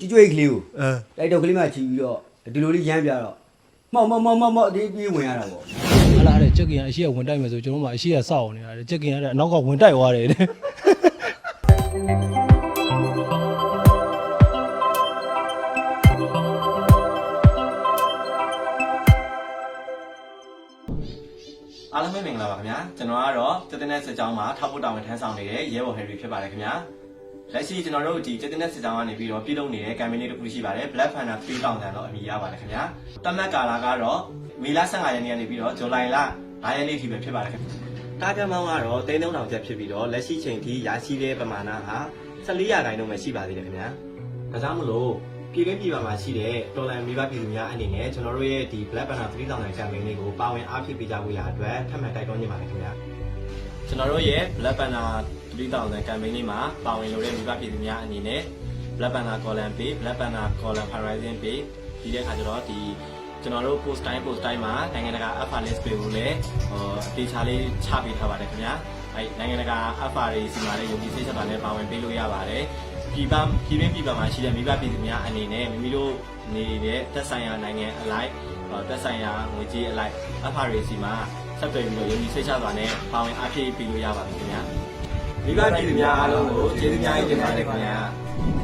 ကြွကြွိတ်ကလေးကိုအဲတိုက်တော့ကလေးမှချီပြီးတော့ဒီလိုလေးရမ်းပြတော့မောက်မောက်မောက်မောက်မောက်ဒီပြေးဝင်ရတာပေါ့ဟာလာတဲ့ချက်ကင်ကအရှိကဝင်တိုက်မယ်ဆိုကျွန်တော်မှအရှိကစောက်အောင်နေတာချက်ကင်ကလည်းအနောက်ကဝင်တိုက်သွားတယ်တဲ့အားလုံးပဲမင်္ဂလာပါခင်ဗျာကျွန်တော်ကတော့တက်တဲ့စစ်ကြောင်းမှာထောက်ဖို့တာဝန်ထမ်းဆောင်နေတဲ့ရဲဘော်ဟယ်ရီဖြစ်ပါတယ်ခင်ဗျာ လက်ရှိကျွန်တော်တို့ဒီတက်တဲ့စစ်ကြောင်းကနေပြီးတော့ပြည်လုံးနေတဲ့ campaign လေးတစ်ခုရှိပါတယ် Black Panther 3000တန်တော့အမည်ရပါတယ်ခင်ဗျာတမတ်ကာလာကတော့မေလ15ရက်နေ့ကနေပြီးတော့ဇူလိုင်လ9ရက်နေ့ထိပဲဖြစ်ပါတယ်ခင်ဗျာတာဂက်မောင်းကတော့3000ကျပ်ဖြစ်ပြီးတော့လက်ရှိချိန်ထိရရှိတဲ့ပမာဏဟာ14ရာခိုင်နှုန်းပဲရှိပါသေးတယ်ခင်ဗျာဒါကြောင့်မလို့ပြည်တွင်းပြည်ပမှာရှိတဲ့တော်လန်မိဘပြည်သူများအနေနဲ့ကျွန်တော်တို့ရဲ့ဒီ Black Panther 3000တန် campaign လေးကိုပါဝင်အားဖြည့်ပေးကြဖို့ရအတွက်ထပ်မံတိုက်တွန်းနေပါတယ်ခင်ဗျာကျွန်တော်တို့ရဲ့ Black Panther 3000 campaign လေးမှာပါဝင်လို့တဲ့မိဘပြည်သူများအနေနဲ့ Black Panther column page Black Panther column horizon page ဒီတဲ့အခါကျတော့ဒီကျွန်တော်တို့ post time post time မှာနိုင်ငံတကာ alpha list တွေကိုလည်းဟိုအသေးချာလေးချပေးထားပါတယ်ခင်ဗျာအဲနိုင်ငံတကာ alpha တွေစီမှာလည်းယုံကြည်စိတ်ချတာလည်းပါဝင်ပေးလို့ရပါတယ်ပြည်ပပြည်တွင်းပြည်ပမှာရှိတဲ့မိဘပြည်သူများအနေနဲ့မိမိတို့နေတဲ့သက်ဆိုင်ရာနိုင်ငံအလိုက်ဟိုသက်ဆိုင်ရာငွေကြေးအလိုက် alpha တွေစီမှာဆက်သွယ်ပြီးတော့ယုံကြည်စိတ်ချတာနဲ့ပါဝင်အားဖြည့်ပေးလို့ရပါတယ်ခင်ဗျာ မိဘပြည်သူများအားလုံးကိုကျေးဇူးများကြီးတင်ပါတယ်ခင်ဗျာ